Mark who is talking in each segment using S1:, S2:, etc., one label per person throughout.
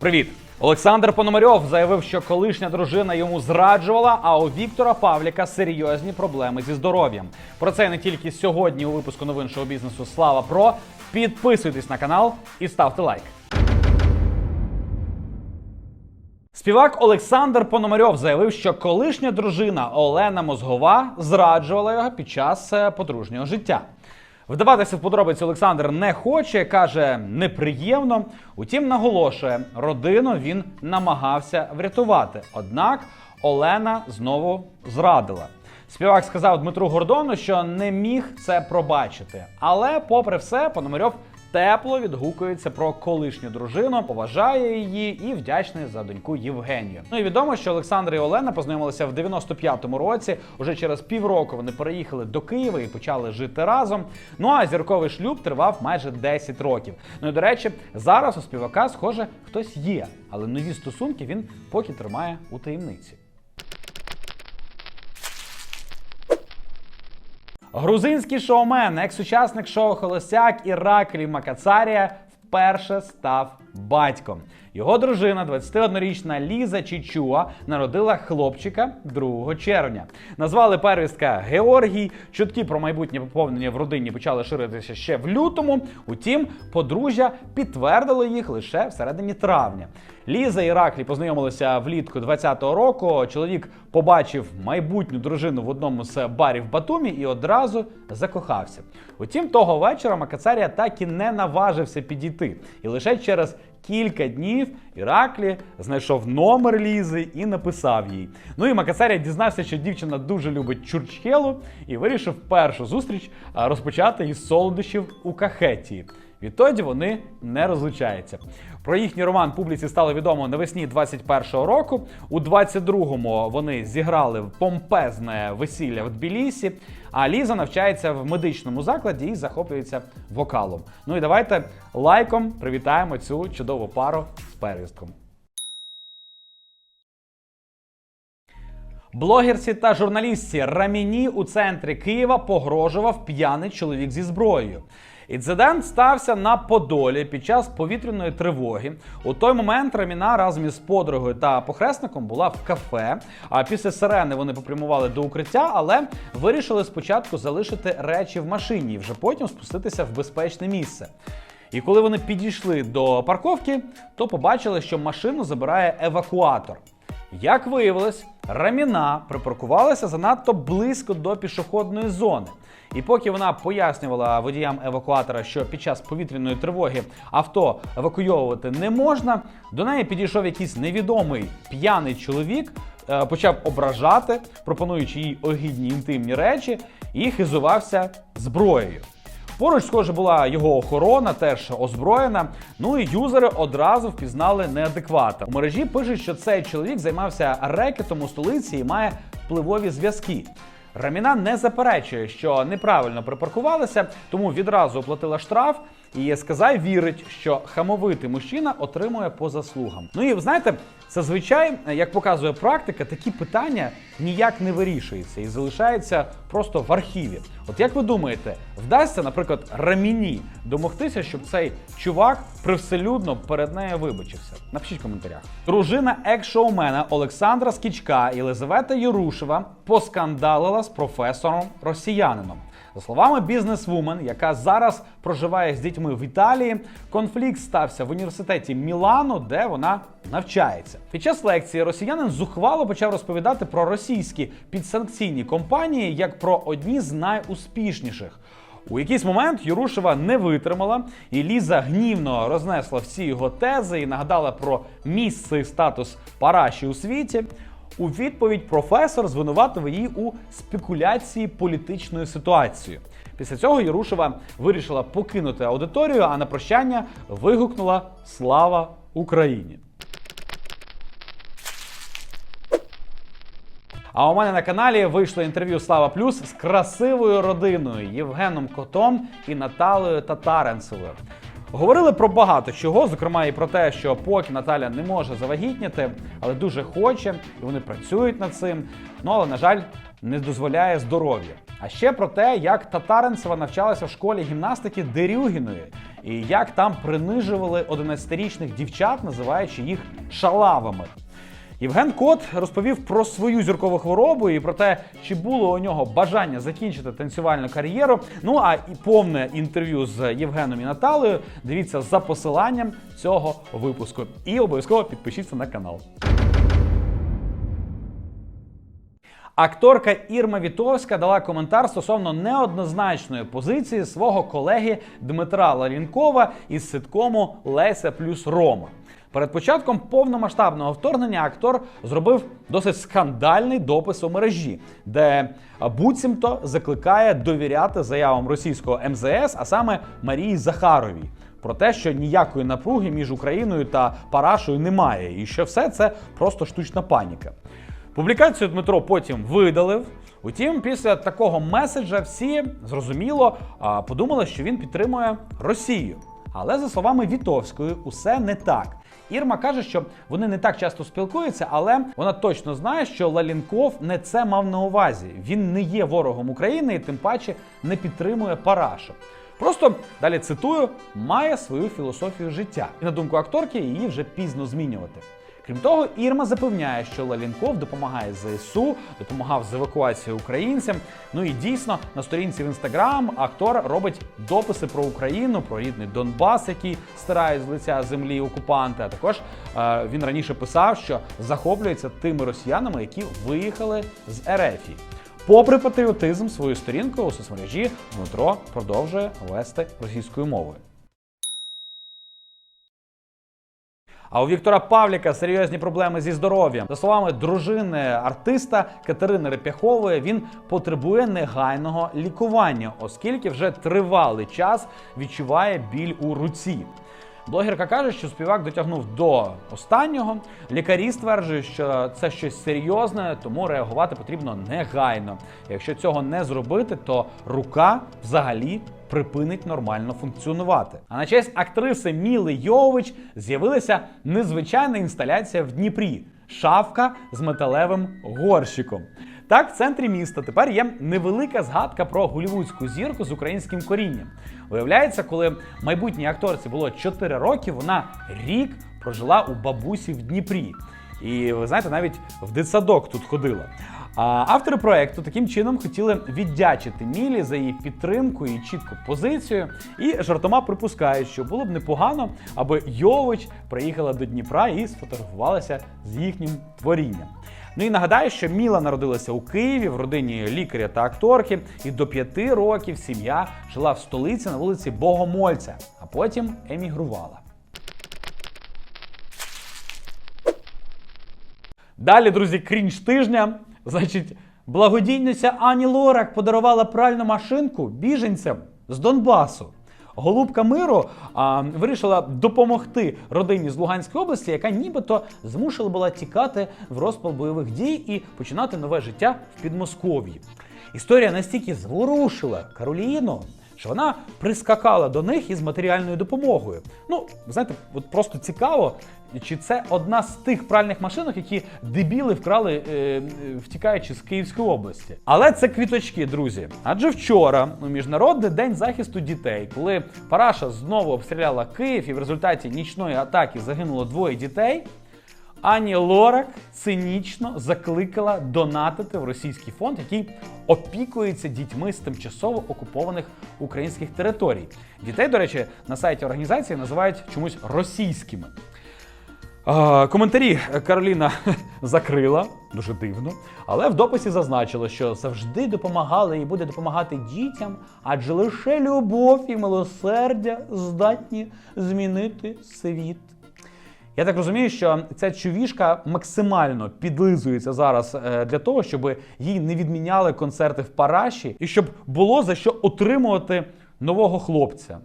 S1: Привіт! Олександр Пономарьов заявив, що колишня дружина йому зраджувала, а у Віктора Павліка серйозні проблеми зі здоров'ям. Про це не тільки сьогодні у випуску новин шоу бізнесу Слава Про. Підписуйтесь на канал і ставте лайк. Співак Олександр Пономарьов заявив, що колишня дружина Олена Мозгова зраджувала його під час е, подружнього життя. Вдаватися в подробиці Олександр не хоче, каже неприємно. Утім, наголошує, родину він намагався врятувати. Однак Олена знову зрадила. Співак сказав Дмитру Гордону, що не міг це пробачити. Але, попри все, Пономарьов тепло відгукується про колишню дружину, поважає її і вдячний за доньку Євгенію. Ну і відомо, що Олександр і Олена познайомилися в 95-му році. Уже через півроку вони переїхали до Києва і почали жити разом. Ну а зірковий шлюб тривав майже 10 років. Ну і до речі, зараз у співака, схоже, хтось є, але нові стосунки він поки тримає у таємниці. Грузинський шоумен, екс-учасник шоу Холостяк Іраклі Макацарія вперше став батьком. Його дружина, 21-річна Ліза Чічуа, народила хлопчика 2 червня. Назвали первістка Георгій. Чутки про майбутнє поповнення в родині почали ширитися ще в лютому. Утім, подружжя підтвердило їх лише всередині травня. Ліза і Іраклі познайомилися влітку 20-го року. Чоловік побачив майбутню дружину в одному з барів Батумі і одразу закохався. Утім, того вечора Макацарія так і не наважився підійти. І лише через кілька днів Іраклі знайшов номер Лізи і написав їй. Ну і Макацарія дізнався, що дівчина дуже любить чурчхелу і вирішив першу зустріч розпочати із солодощів у Кахетії. Відтоді вони не розлучаються. Про їхній роман публіці стало відомо навесні 21-го року. У 22-му вони зіграли помпезне весілля в Тбілісі. А Ліза навчається в медичному закладі і захоплюється вокалом. Ну і давайте лайком привітаємо цю чудову пару з первістком. Блогерці та журналістці Раміні у центрі Києва погрожував п'яний чоловік зі зброєю. Інцидент стався на Подолі під час повітряної тривоги. У той момент Раміна разом із подругою та похресником була в кафе. А після сирени вони попрямували до укриття, але вирішили спочатку залишити речі в машині і вже потім спуститися в безпечне місце. І коли вони підійшли до парковки, то побачили, що машину забирає евакуатор. Як виявилось, Раміна припаркувалася занадто близько до пішохідної зони. І поки вона пояснювала водіям евакуатора, що під час повітряної тривоги авто евакуйовувати не можна, до неї підійшов якийсь невідомий п'яний чоловік, е, почав ображати, пропонуючи їй огідні інтимні речі, і хизувався зброєю. Поруч, схоже, була його охорона, теж озброєна. Ну і юзери одразу впізнали неадеквата. У мережі пишуть, що цей чоловік займався рекетом у столиці і має впливові зв'язки. Раміна не заперечує, що неправильно припаркувалися, тому відразу оплатила штраф. І сказав вірить, що хамовитий мужчина отримує по заслугам. Ну і знаєте, зазвичай, як показує практика, такі питання ніяк не вирішуються і залишаються просто в архіві. От як ви думаєте, вдасться, наприклад, Раміні домогтися, щоб цей чувак привселюдно перед нею вибачився? Напишіть в коментарях. Дружина екс-шоумена Олександра Скічка Єлизавета Єрушева поскандалила з професором росіянином. За словами бізнесвумен, яка зараз проживає з дітьми в Італії, конфлікт стався в університеті Мілано, де вона навчається. Під час лекції росіянин зухвало почав розповідати про російські підсанкційні компанії як про одні з найуспішніших. У якийсь момент Юрушева не витримала, і Ліза гнівно рознесла всі його тези і нагадала про місце і статус параші у світі. У відповідь професор звинуватив її у спекуляції політичною ситуацією. Після цього Єрушева вирішила покинути аудиторію, а на прощання вигукнула Слава Україні! А у мене на каналі вийшло інтерв'ю Слава Плюс з красивою родиною Євгеном Котом і Наталею Татаренцевою. Говорили про багато чого, зокрема і про те, що поки Наталя не може завагітніти, але дуже хоче, і вони працюють над цим. Ну але на жаль, не дозволяє здоров'я. А ще про те, як Татаринцева навчалася в школі гімнастики Дерюгіної, і як там принижували 11-річних дівчат, називаючи їх шалавами. Євген Кот розповів про свою зіркову хворобу і про те, чи було у нього бажання закінчити танцювальну кар'єру. Ну а і повне інтерв'ю з Євгеном і Наталею дивіться за посиланням цього випуску. І обов'язково підпишіться на канал. Акторка Ірма Вітовська дала коментар стосовно неоднозначної позиції свого колеги Дмитра Ларінкова із ситкому Леся плюс Рома. Перед початком повномасштабного вторгнення актор зробив досить скандальний допис у мережі, де буцімто закликає довіряти заявам російського МЗС, а саме Марії Захаровій. Про те, що ніякої напруги між Україною та Парашою немає, і що все це просто штучна паніка. Публікацію Дмитро потім видалив. Утім, після такого меседжа всі зрозуміло подумали, що він підтримує Росію. Але за словами Вітовської, усе не так. Ірма каже, що вони не так часто спілкуються, але вона точно знає, що Лалінков не це мав на увазі. Він не є ворогом України і тим паче не підтримує Парашу. Просто далі цитую, має свою філософію життя. І на думку акторки, її вже пізно змінювати. Крім того, Ірма запевняє, що Лалінков допомагає ЗСУ, допомагав з евакуацією українцям. Ну і дійсно на сторінці в інстаграм актор робить дописи про Україну, про рідний Донбас, який стирають з лиця землі окупанти. А також е, він раніше писав, що захоплюється тими росіянами, які виїхали з Ерефії. Попри патріотизм, свою сторінку у соцмережі Дмитро продовжує вести російською мовою. А у Віктора Павліка серйозні проблеми зі здоров'ям. За словами дружини артиста Катерини Репяхової, він потребує негайного лікування, оскільки вже тривалий час відчуває біль у руці. Блогерка каже, що співак дотягнув до останнього. Лікарі стверджують, що це щось серйозне, тому реагувати потрібно негайно. Якщо цього не зробити, то рука взагалі припинить нормально функціонувати. А на честь актриси Міли Йович з'явилася незвичайна інсталяція в Дніпрі шафка з металевим горщиком. Так, в центрі міста тепер є невелика згадка про голівудську зірку з українським корінням. Виявляється, коли майбутній акторці було 4 роки, вона рік прожила у бабусі в Дніпрі. І ви знаєте, навіть в дитсадок тут ходила. Автори проекту таким чином хотіли віддячити Мілі за її підтримку і чітку позицію. І жартома припускають, що було б непогано, аби Йович приїхала до Дніпра і сфотографувалася з їхнім творінням. Ну і нагадаю, що Міла народилася у Києві в родині лікаря та акторки, і до п'яти років сім'я жила в столиці на вулиці Богомольця, а потім емігрувала. Далі, друзі, крінж тижня. Значить, благодійниця Ані Лорак подарувала пральну машинку біженцям з Донбасу. Голубка миру а, вирішила допомогти родині з Луганської області, яка нібито змушена була тікати в розпал бойових дій і починати нове життя в Підмосков'ї. Історія настільки зворушила Кароліну, що вона прискакала до них із матеріальною допомогою. Ну, знаєте, от просто цікаво, чи це одна з тих пральних машинок, які дебіли вкрали, е, втікаючи з Київської області. Але це квіточки, друзі. Адже вчора, у міжнародний день захисту дітей, коли Параша знову обстріляла Київ і в результаті нічної атаки загинуло двоє дітей. Ані Лорак цинічно закликала донатити в російський фонд, який опікується дітьми з тимчасово окупованих українських територій. Дітей, до речі, на сайті організації називають чомусь російськими. Коментарі Кароліна закрила, дуже дивно, але в дописі зазначила, що завжди допомагала і буде допомагати дітям, адже лише любов і милосердя здатні змінити світ. Я так розумію, що ця чувішка максимально підлизується зараз е, для того, щоб їй не відміняли концерти в Параші і щоб було за що отримувати нового хлопця.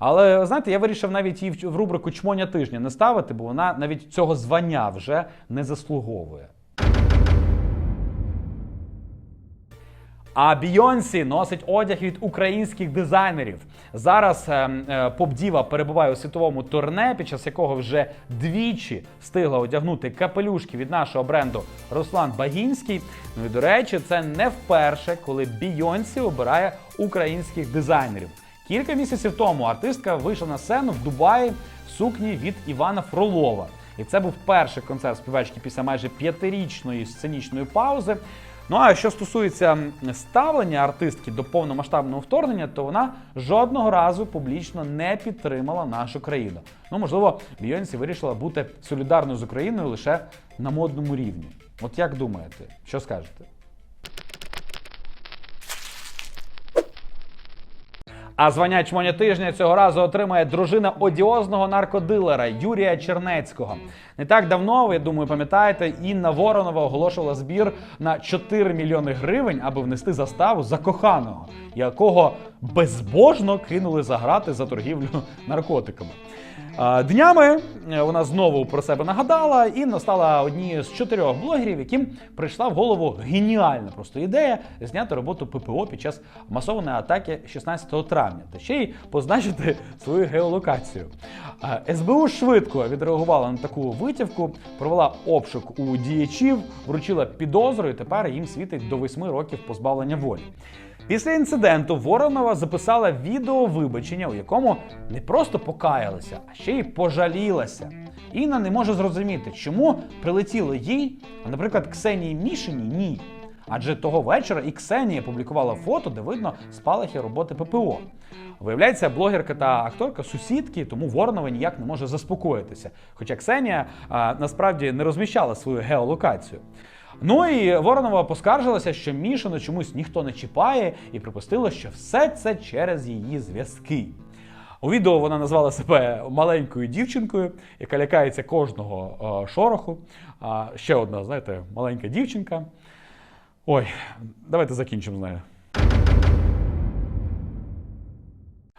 S1: Але знаєте, я вирішив навіть її в рубрику Чмоня тижня не ставити, бо вона навіть цього звання вже не заслуговує. А Бійонсі носить одяг від українських дизайнерів. Зараз е, е, поп-діва перебуває у світовому турне, під час якого вже двічі встигла одягнути капелюшки від нашого бренду Руслан Багінський. Ну і до речі, це не вперше, коли Бійонсі обирає українських дизайнерів. Кілька місяців тому артистка вийшла на сцену в Дубаї в сукні від Івана Фролова. І це був перший концерт співачки після майже п'ятирічної сценічної паузи. Ну а що стосується ставлення артистки до повномасштабного вторгнення, то вона жодного разу публічно не підтримала нашу країну. Ну можливо, Бійонсі вирішила бути солідарною з Україною лише на модному рівні. От як думаєте, що скажете? А звання чмоня тижня цього разу отримає дружина одіозного наркодилера Юрія Чернецького. Не так давно, ви я думаю, пам'ятаєте, Інна Воронова оголошувала збір на 4 мільйони гривень, аби внести заставу за коханого, якого безбожно кинули за грати за торгівлю наркотиками. Днями е, вона знову про себе нагадала і настала однією з чотирьох блогерів, яким прийшла в голову геніальна просто ідея зняти роботу ППО під час масованої атаки 16 травня та ще й позначити свою геолокацію. СБУ швидко відреагувала на таку витівку, провела обшук у діячів, вручила підозру, і тепер їм світить до 8 років позбавлення волі. Після інциденту Воронова записала відео вибачення, у якому не просто покаялася, а ще й пожалілася. Інна не може зрозуміти, чому прилетіло їй, а, наприклад, Ксенії Мішині ні. Адже того вечора і Ксенія публікувала фото, де видно спалахи роботи ППО. Виявляється, блогерка та акторка сусідки, тому Воронова ніяк не може заспокоїтися. Хоча Ксенія а, насправді не розміщала свою геолокацію. Ну і Воронова поскаржилася, що Мішину чомусь ніхто не чіпає, і припустила, що все це через її зв'язки. У відео вона назвала себе маленькою дівчинкою, яка лякається кожного е, шороху. Ще одна, знаєте, маленька дівчинка. Ой, давайте закінчимо з нею.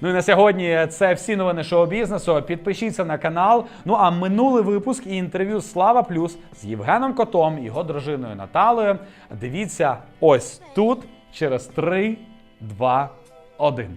S1: Ну і на сьогодні це всі новини шоу-бізнесу. Підпишіться на канал. Ну а минулий випуск і інтерв'ю Слава Плюс з Євгеном Котом його дружиною Наталою. Дивіться ось тут через 3, 2, 1.